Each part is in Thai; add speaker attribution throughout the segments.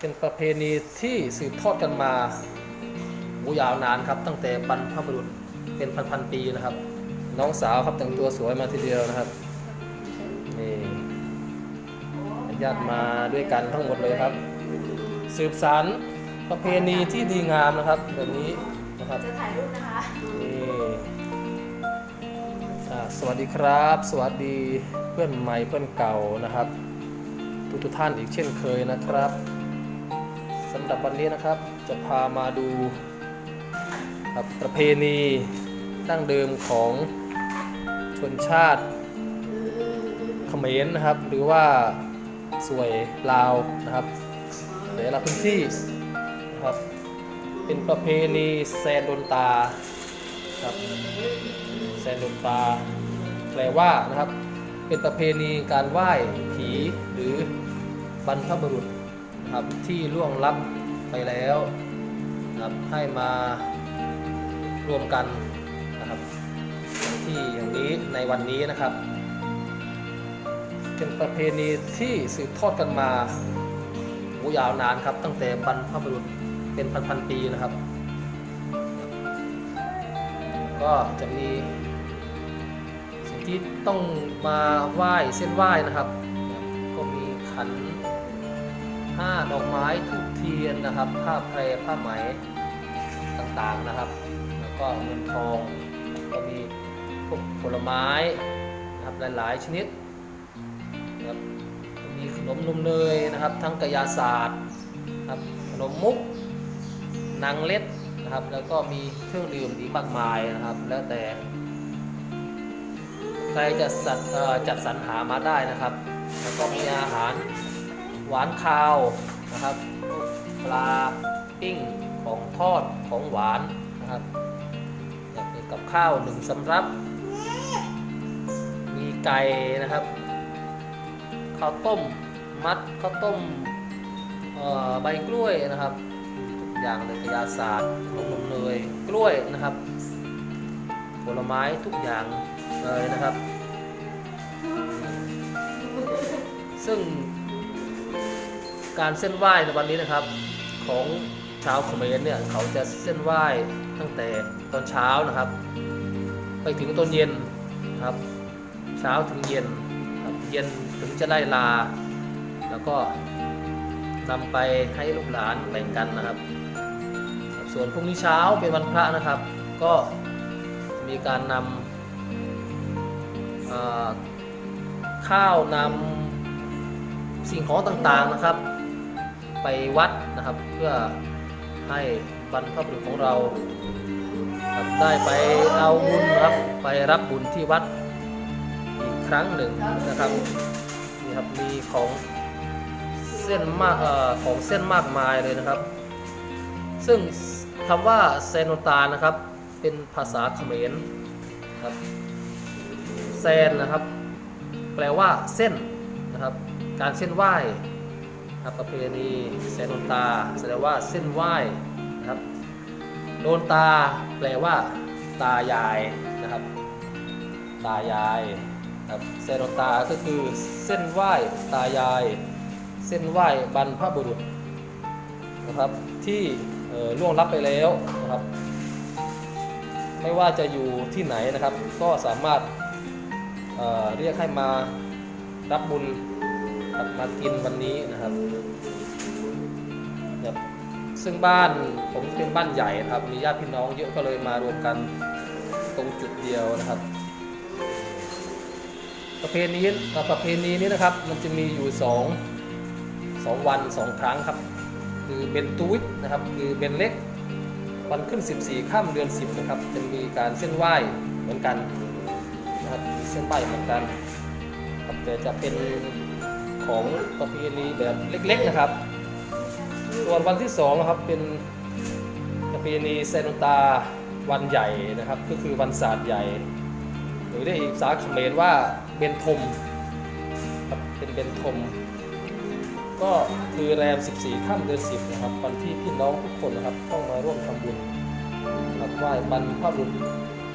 Speaker 1: เป็นประเพณีที่สืบทอดกันมาโอ้ยาวนานครับ ตั้งแต่บรรพบุรุษเป็นพันๆปีนะครับ น้องสาวครับแต่งตัวสวยมาทีเดียวนะครับนี่ญาติมาด้วยกันทั้งหมดเลยครับ สืบสารประเพณีที่ดีงามนะครับแบบนี้นะครับ
Speaker 2: จะถ่ายรูปนะคะ
Speaker 1: นี่อ่าสวัสดีครับ สวัสดีเพื่อนใหม่เพื่อนเก่านะครับทุกทุกๆท่านอีกเช่นเคยนะครับ สำหรับวันนี้นะครับ จะพามาดูครับประเพณีดั้งเดิมของชนชาติเขมรนะครับ หรือว่าสวยลาวนะครับแต่ละพื้นที่นะครับ เป็นประเพณีแซนดนตาครับแซนดนตา แปลว่านะครับ เป็นประเพณีการไหว้ผีหรือบรรพบุรุษ ครับที่ล่วงลับไปแล้วนะครับให้มารวมกันนะครับที่อย่างนี้ในวันนี้นะครับ เป็นประเพณีที่สืบทอดกันมาโอ้ยาวนานครับ ตั้งแต่บรรพบุรุษเป็นพันๆปีนะครับ ก็จะมีสิ่งที่ต้องมาไหว้เส้นไหว้นะครับ ก็มีขัน ห้าดอกไม้ทูบเทียนนะครับ ผ้าแพรผ้าไหมต่างๆนะครับ แล้วก็เงินทองก็มีพวกผลไม้นะครับหลายๆ ชนิดนะครับมีขนมนมเนยนะครับ ทั้งกระยาศาสตร์นะครับขนมมุกนางเล็ดนะครับ แล้วก็มีเครื่องดื่มอีกมากมายนะครับ แล้วแต่ ใครจะสัตว์เอ่อจัดสรรหามาได้นะครับ แล้วก็มีอาหาร หวานคาวนะครับปลาปิ้งของทอดของหวานนะครับมีกับข้าวหนึ่งสำรับ มีไก่นะครับข้าวต้มมัดข้าวต้มใบกล้วยนะครับทุกอย่างเลยกระยาศาสตร์ขนมเนยกล้วยนะครับ ผลไม้ทุกอย่างเลยนะครับ ซึ่ง การเส้นไหว้ในวันนี้นะครับ ของชาวเขมรเนี่ยเขาจะเส้นไหว้ตั้งแต่ตอนเช้านะครับ ไปถึงตอนเย็นครับ เช้าถึงเย็นครับเย็นถึงจะได้ลา แล้วก็นำไปให้ลูกหลานแบ่งกันนะครับ ส่วนพรุ่งนี้เช้าเป็นวันพระนะครับ ก็มีการนำข้าวนำสิ่งของต่างๆนะครับ ไปวัดนะครับ เพื่อให้บรรพบุรุษของเราได้ไปเอาบุญครับไปรับบุญที่วัดอีกครั้งหนึ่งนะครับนี่ครับมีของเส้นมากอของเส้นมากมายเลยนะครับ ซึ่งคำว่าเซโนตานะครับ เป็นภาษาเขมรครับแซนนะครับ แปลว่าเส้นนะครับ การเส้นไหว้ ครับประเพณีเซโนตาแสดงว่าเส้นไหว้นะครับโดนตาแปลว่า ตายายนะครับ ตายายครับเซโนตาก็คือเส้นไหว้ตายาย เส้นไหว้บรรพบุรุษนะครับที่ล่วงลับไปแล้วนะครับ ไม่ว่าจะอยู่ที่ไหนนะครับ ก็สามารถเเรียกให้มารับบุญ ครับมากินวันนี้นะครับครับซึ่งบ้านผมเป็นบ้านใหญ่ครับ มีญาติพี่น้องเยอะก็เลยมารวมกันตรงจุดเดียวนะครับ ประเพณีประเพณีนี้นะครับ มันจะมีอยู่สองสองวันสองครั้งครับ คือเบนตูวิทนะครับ คือเบนเล็ก วันขึ้น 14ค่ำเดือน 10 นะครับ จะมีการเส้นไหว้เหมือนกันนะครับเส้นไหว้เหมือนกันครับแต่จะเป็น ของประเพณีแบบเล็กๆนะครับ ส่วนวันที่2นะครับเป็นประเพณีเซนตาวันใหญ่นะครับ ก็คือวันศาสตร์ใหญ่ หรือได้อีกภาษาเขมรว่าเบนทมครับเป็นเบนทม ก็คือแรม 14ค่ำเดือน10นะครับวันที่พี่น้องทุกคนนะครับต้องมาร่วมทำบุญครับไหว้บรรพบุรุษ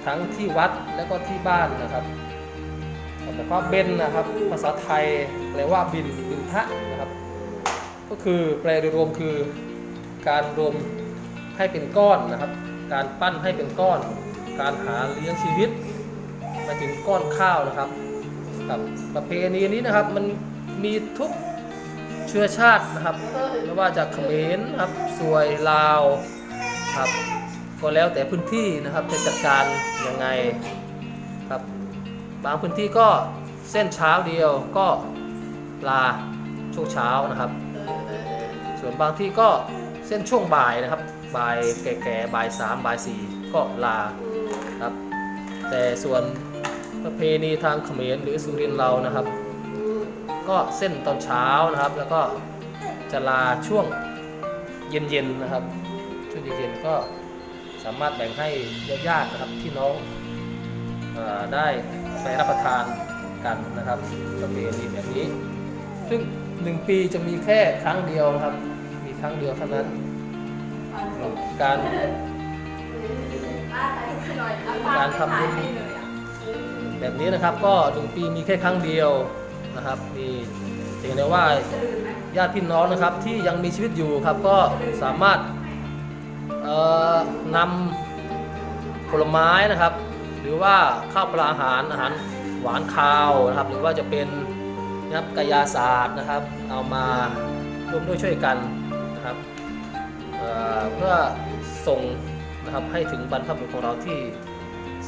Speaker 1: ทั้งที่วัดและก็ที่บ้านนะครับ แต่ว่าเบนนะครับ ภาษาไทยแปลว่าบินบินทะนะครับ ก็คือแปลโดยรวมคือการรวมให้เป็นก้อนนะครับ การปั้นให้เป็นก้อน การหาเลี้ยงชีวิตไปถึงก้อนข้าวนะครับกับประเพณีนี้นะครับมันมีทุกเชื้อชาตินะครับไม่ว่าจะเขมรนะครับสวยลาวครับก็แล้วแต่พื้นที่นะครับจะจัดการยังไงครับ บางพื้นที่ก็เส้นเช้าเดียวก็ลาช่วงเช้านะครับ ส่วนบางที่ก็เส้นช่วงบ่ายนะครับ บ่ายแก่ๆบ่ายสามบ่ายสี่ก็ลาครับ แต่ส่วนประเพณีทางเขมรหรือสุรินเรานะครับ ก็เส้นตอนเช้านะครับ แล้วก็จะลาช่วงเย็นๆนะครับช่วงเย็นๆก็สามารถแบ่งให้ญาติๆนะครับพี่น้อง ได้ไปรับประทานกันนะครับประเพณีแบบนี้ ซึ่งหนึ่งปีจะมีแค่ครั้งเดียวนะครับ มีครั้งเดียวเท่านั้น การการทำบุญแบบนี้นะครับก็หนึ่งปีมีแค่ครั้งเดียวนะครับ มีเห็นได้ว่าญาติพี่น้องนะครับที่ยังมีชีวิตอยู่ครับก็สามารถเอ่อนำผลไม้นะครับ หรือว่าข้าวปลาอาหารอาหารหวานคาวนะครับ หรือว่าจะเป็นนะครับกายาศาสตร์นะครับ เอามาร่วมด้วยช่วยกันนะครับเเพื่อส่งนะครับให้ถึงบรรพบุรุษของเราที่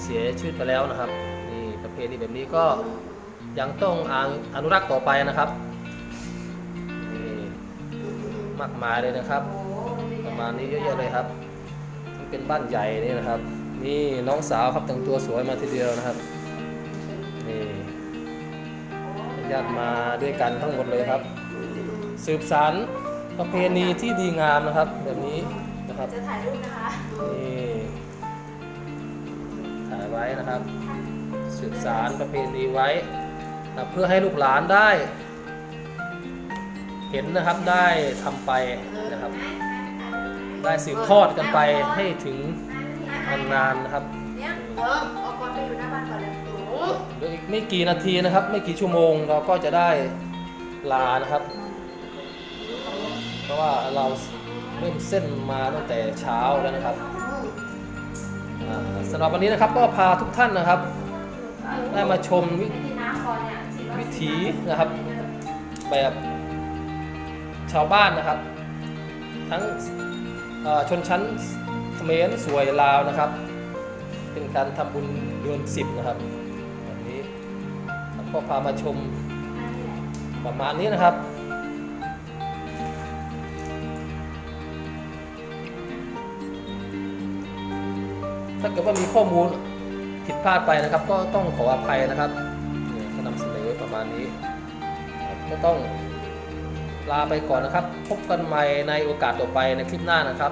Speaker 1: เสียชีวิตไปแล้วนะครับนี่ประเพณีแบบนี้ก็ยังต้องอนุรักษ์ต่อไปนะครับนี่มากมายเลยนะครับ ประมาณนี้เยอะแยะเลยครับ เป็นบ้านใหญ่นี่นะครับ นี่น้องสาวครับแต่งตัวสวยมาทีเดียวนะครับนี่ญาติมาด้วยกันทั้งหมดเลยครับ สืบสารประเพณีที่ดีงามนะครับ แบบนี้นะครับ
Speaker 2: จะถ่ายรูปนะคะ
Speaker 1: นี่ถ่ายไว้นะครับ สืบสารประเพณีไว้นะครับเพื่อให้ลูกหลานได้ เห็นนะครับได้ทำไปนะครับ ได้สืบทอดกันไปให้ถึง นานๆนะครับ
Speaker 2: เนี่ยเออเอาก่อนไปอยู่หน้าบ้านก่อนเลยโอ้
Speaker 1: เดี๋ยวอีกไม่กี่นาทีนะครับ ไม่กี่ชั่วโมงเราก็จะได้ลานะครับ เพราะว่าเราเริ่มเส้นมาตั้งแต่เช้าแล้วนะครับอ่าสำหรับวันนี้นะครับก็พาทุกท่านนะครับ ได้มาชมวิ
Speaker 2: มีน้ำก่อนเนี่ยฉีดวัคซีน
Speaker 1: วิถีนะครับ แบบชาวบ้านนะครับ ทั้งชนชั้น เมรสวยลาวนะครับ เป็นการทำบุญเดือนสิบนะครับแบบนี้แล้วก็พามาชมประมาณนี้นะครับถ้าเกิดว่ามีข้อมูลผิดพลาดไปนะครับ ก็ต้องขออภัยนะครับนี่ยก็นำเสนอประมาณนี้ ก็ต้องลาไปก่อนนะครับ พบกันใหม่ในโอกาสต่อไปในคลิปหน้านะครับ